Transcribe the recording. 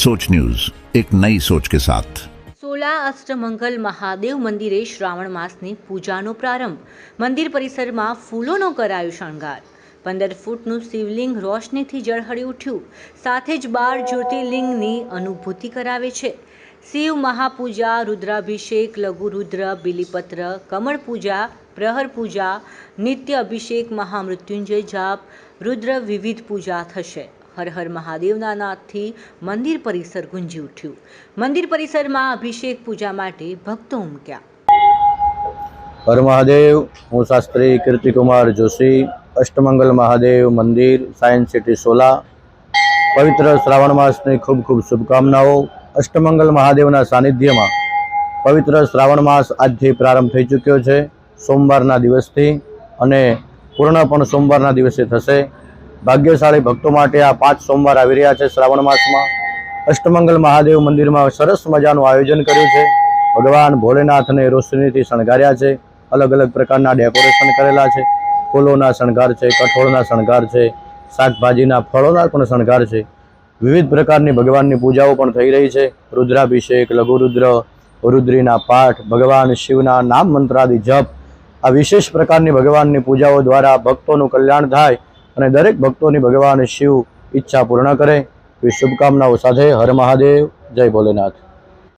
सोच न्यूज एक नई सोच के साथ સોલા અષ્ટમંગલ મહાદેવ મંદિરે શ્રાવણ માસની પૂજાનો પ્રારંભ મંદિર પરિસરમાં ફૂલોનો કરાયો શણગાર પંદર ફૂટનું શિવલિંગ રોશનીથી ઝળહળી ઉઠ્યું સાથે જ બાર જ્યોતિર્લિંગની અનુભૂતિ કરાવે છે શિવ મહાપૂજા રુદ્રાભિષેક લઘુરુદ્ર બિલીપત્ર કમળ પૂજા પ્રહર પૂજા નિત્ય અભિષેક મહામૃત્યુંજય જાપ રુદ્ર વિવિધ પૂજા થશે હર હર મહાદેવના નાદથી મંદિર પરિસર ગુંજી ઉઠ્યું. મંદિર પરિસરમાં અભિષેક, પૂજા માટે ભક્તો ઉમટ્યા. હર મહાદેવ, હું શાસ્ત્રી કીર્તિકુમાર જોશી, અષ્ટમંગલ મહાદેવ મંદિર, સાયન્સ સિટી સોલા. પવિત્ર શ્રાવણ માસની ખૂબ ખૂબ શુભકામનાઓ. અષ્ટમંગલ મહાદેવના સાનિધ્યમાં પવિત્ર શ્રાવણ માસ આજથી પ્રારંભ થઈ ચૂક્યો છે. સોમવારના દિવસથી અને પૂર્ણ પણ સોમવારના દિવસે થશે. ભાગ્યશાળી ભક્તો માટે આ પાંચ સોમવાર આવી રહ્યા છે શ્રાવણ માસમાં. અષ્ટમંગલ મહાદેવ મંદિરમાં સરસ મજાનું આયોજન કર્યું છે. ભગવાન ભોલેનાથને રોશનીથી શણગાર્યા છે. અલગ અલગ પ્રકારના ડેકોરેશન કરેલા છે. ફૂલોના શણગાર છે, કઠોળના શણગાર છે, શાકભાજીના ફળોના પણ શણગાર છે. વિવિધ પ્રકારની ભગવાનની પૂજાઓ પણ થઈ રહી છે. રુદ્રાભિષેક, લઘુરુદ્ર, રુદ્રીના પાઠ, ભગવાન શિવના નામ મંત્રાદિ જપ. આ વિશેષ પ્રકારની ભગવાનની પૂજાઓ દ્વારા ભક્તોનું કલ્યાણ થાય અને દરેક ભક્તોની ભગવાન શિવ ઈચ્છા પૂર્ણ કરે. એવી શુભકામનાઓ સાથે હર મહાદેવ. જય ભોલેનાથ.